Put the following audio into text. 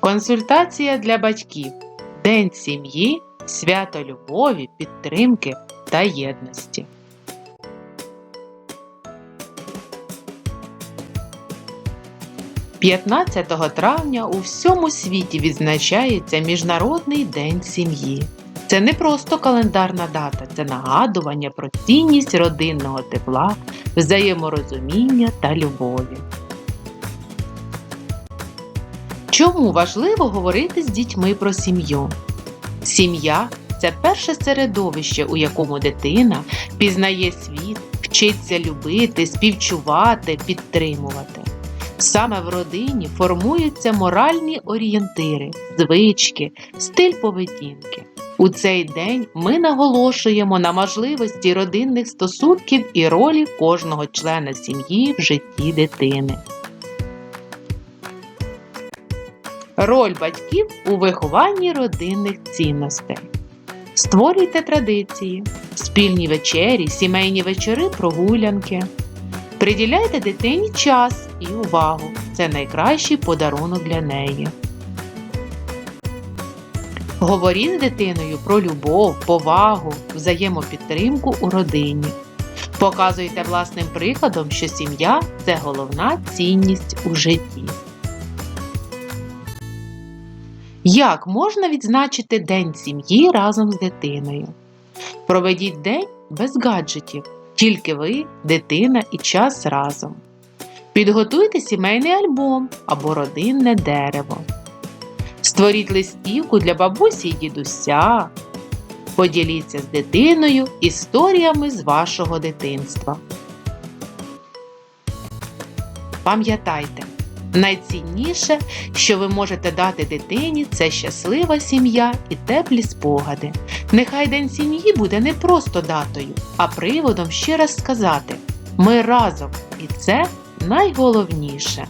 Консультація для батьків. День сім'ї, свято любові, підтримки та єдності. «15 травня у всьому світі відзначається Міжнародний день сім'ї. Це не просто календарна дата, це нагадування про цінність родинного тепла, взаєморозуміння та любові. Чому важливо говорити з дітьми про сім'ю? Сім'я це перше середовище, у якому дитина пізнає світ, вчиться любити, співчувати, підтримувати. Саме в родині формуються моральні орієнтири, звички, стиль поведінки. У цей день ми наголошуємо на можливості родинних стосунків і ролі кожного члена сім'ї в житті дитини. Роль батьків у вихованні родинних цінностей. Створюйте традиції, спільні вечері, сімейні вечори, прогулянки. Приділяйте дитині час і увагу. Це найкращий подарунок для неї. Говоріть з дитиною про любов, повагу, взаємопідтримку у родині. Показуйте власним прикладом, що сім'я це головна цінність у житті. Як можна відзначити День сім'ї разом з дитиною? Проведіть день без гаджетів, тільки ви, дитина і час разом. Підготуйте сімейний альбом або родинне дерево. Створіть листівку для бабусі і дідуся. Поділіться з дитиною історіями з вашого дитинства. Пам'ятайте, найцінніше, що ви можете дати дитині, це щаслива сім'я і теплі спогади. Нехай День сім'ї буде не просто датою, а приводом ще раз сказати: ми разом, і це найголовніше.